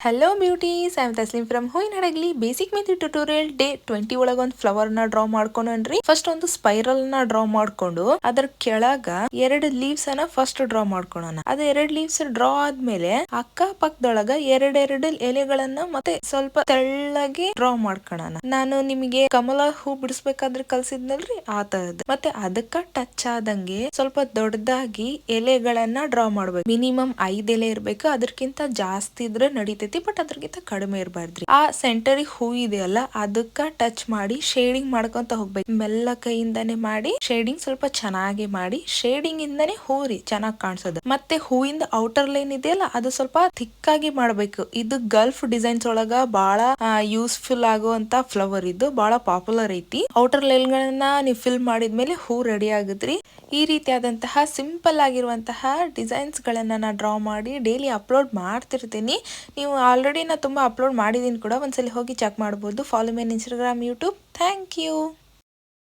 Hello beauties I am Taslim from Huvina Hadagali basic methi tutorial day twenty ಒಳಗ ಒಂದು ಫ್ಲವರ್ನ draw ಮಾಡ್ಕೊಂಡ್ರಿ first ಒಂದು ಸ್ಪೈರಲ್ನ draw ಮಾಡ್ಕೊಂಡು, ಅದ್ರ ಕೆಳಗ ಎರಡು ಲೀವ್ಸ್ ಅನ್ನ ಫಸ್ಟ್ ಡ್ರಾ ಮಾಡ್ಕೊಳೋಣ. ಅದ ಎರಡ್ ಲೀವ್ಸ್ ಡ್ರಾ ಆದ್ಮೇಲೆ ಅಕ್ಕ ಪಕ್ಕದೊಳಗ ಎರಡೆರಡು ಎಲೆಗಳನ್ನ ಮತ್ತೆ ಸ್ವಲ್ಪ ತೆಳ್ಳಗೆ ಡ್ರಾ ಮಾಡ್ಕೊಳೋಣ. ನಾನು ನಿಮಗೆ ಕಮಲ ಹೂ ಬಿಡಿಸ್ಬೇಕಾದ್ರೆ ಕಲ್ಸಿದ್ನಲ್ರಿ? ಆ ತರದ್. ಮತ್ತೆ ಅದಕ್ಕ ಟಚ್ ಆದಂಗೆ ಸ್ವಲ್ಪ ದೊಡ್ಡದಾಗಿ ಎಲೆಗಳನ್ನ ಡ್ರಾ ಮಾಡ್ಬೇಕು. ಮಿನಿಮಮ್ ಐದ್ ಎಲೆ ಇರ್ಬೇಕು. ಅದಕ್ಕಿಂತ ಜಾಸ್ತಿ ಇದ್ರೆ ನಡೀತೈತಿ ಬಟ್ ಅದ್ರಗಿಂತ ಕಡಿಮೆ ಇರಬಾರ್ದ್ರಿ. ಆ ಸೆಂಟರ್ ಹೂ ಇದೆಯಲ್ಲ ಅದಕ್ಕ ಟಚ್ ಮಾಡಿ ಶೇಡಿಂಗ್ ಮಾಡ್ಕೊಂತ ಹೋಗ್ಬೇಕು. ಮೆಲ್ಲ ಕೈಯಿಂದಾನೆ ಮಾಡಿ ಶೇಡಿಂಗ್ ಸ್ವಲ್ಪ ಚೆನ್ನಾಗಿ ಮಾಡಿ ಶೇಡಿಂಗ್ ಇಂದಾನೆ ಹೂರಿ ಚೆನ್ನಾಗಿ ಕಾಣಿಸೋದು. ಮತ್ತೆ ಹೂವಿಂದ ಔಟರ್ ಲೈನ್ ಇದೆಯಲ್ಲ, ಅದು ಸ್ವಲ್ಪ ಥಿಕ್ ಆಗಿ ಮಾಡ್ಬೇಕು. ಇದು ಗಲ್ಫ್ ಡಿಸೈನ್ಸ್ ಒಳಗ ಬಹಳ ಯೂಸ್ಫುಲ್ ಆಗುವಂತ ಫ್ಲವರ್ ಇದು ಬಹಳ ಪಾಪ್ಯುಲರ್ ಐತಿ. ಔಟರ್ ಲೈನ್ ಗಳನ್ನ ನೀವು ಫಿಲ್ ಮಾಡಿದ್ಮೇಲೆ ಹೂ ರೆಡಿ ಆಗುದ್ರಿ ಈ ರೀತಿಯಾದಂತಹ ಸಿಂಪಲ್ ಆಗಿರುವಂತಹ ಡಿಸೈನ್ಸ್ ಗಳನ್ನ ನಾ ಡ್ರಾ ಮಾಡಿ ಡೈಲಿ ಅಪ್ಲೋಡ್ ಮಾಡ್ತಿರ್ತೀನಿ. ನೀವು ಆಲ್ರೆಡಿ ನಾನು ತುಂಬ ಅಪ್ಲೋಡ್ ಮಾಡಿದ್ದೀನಿ ಕೂಡ. ಒಂದ್ಸಲಿ ಹೋಗಿ ಚೆಕ್ ಮಾಡ್ಬೋದು. Follow me on Instagram YouTube thank you